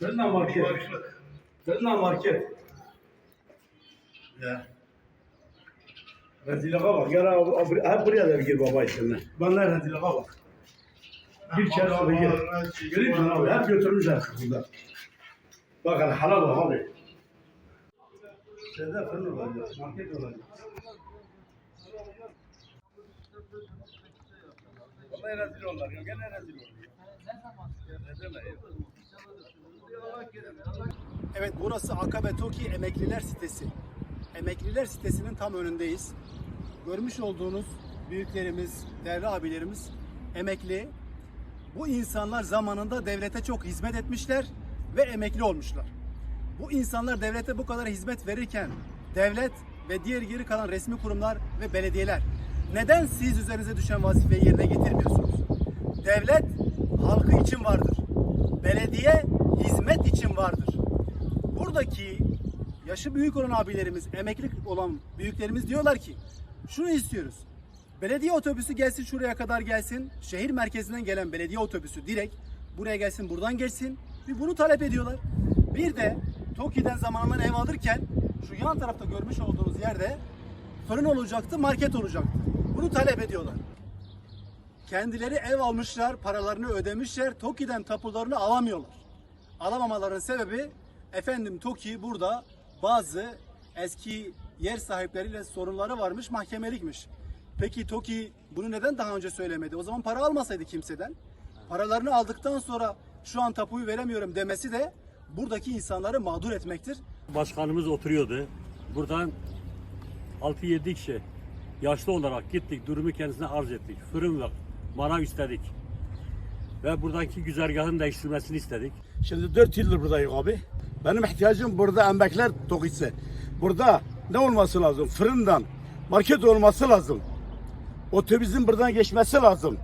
Seninle market. Seninle market. Ya. Rezilliğe bak. Gel abi, hep buraya da gir baba işlerine. Bana rezilliğe bak. Bir kere abi gir. Görüyor musun abi? Hep götürmüşler burada. Bak hele halal abi. Şeyde fırın olacak, market olacak. Vallahi rezil olurlar ya. Gene rezil. Evet burası Akabe Toki Emekliler Sitesi. Emekliler Sitesi'nin tam önündeyiz. Görmüş olduğunuz büyüklerimiz, değerli abilerimiz emekli. Bu insanlar zamanında devlete çok hizmet etmişler ve emekli olmuşlar. Bu insanlar devlete bu kadar hizmet verirken devlet ve diğer geri kalan resmi kurumlar ve belediyeler neden siz üzerinize düşen vazifeyi yerine getirmiyorsunuz? Devlet halkı için vardır. Belediye hizmet için vardır. Buradaki yaşı büyük olan abilerimiz, emekli olan büyüklerimiz diyorlar ki şunu istiyoruz. Belediye otobüsü gelsin şuraya kadar gelsin. Şehir merkezinden gelen belediye otobüsü direkt buraya gelsin buradan geçsin. Bir bunu talep ediyorlar. Bir de Toki'den zamanında ev alırken şu yan tarafta görmüş olduğunuz yerde fırın olacaktı, market olacaktı. Bunu talep ediyorlar. Kendileri ev almışlar, paralarını ödemişler. Toki'den tapularını alamıyorlar. Alamamaların sebebi efendim Toki burada bazı eski yer sahipleriyle sorunları varmış, mahkemelikmiş. Peki Toki bunu neden daha önce söylemedi? O zaman para almasaydı kimseden. Paralarını aldıktan sonra şu an tapuyu veremiyorum demesi de buradaki insanları mağdur etmektir. Başkanımız oturuyordu. Buradan 6-7 kişi yaşlı olarak gittik. Durumu kendisine arz ettik. Fırın ve manav istedik. Ve buradaki güzergahın değiştirilmesini istedik. Şimdi 4 yıldır buradayım abi. Benim ihtiyacım burada emekler tokisi. Burada ne olması lazım? Fırından, market olması lazım. Otobüsün buradan geçmesi lazım.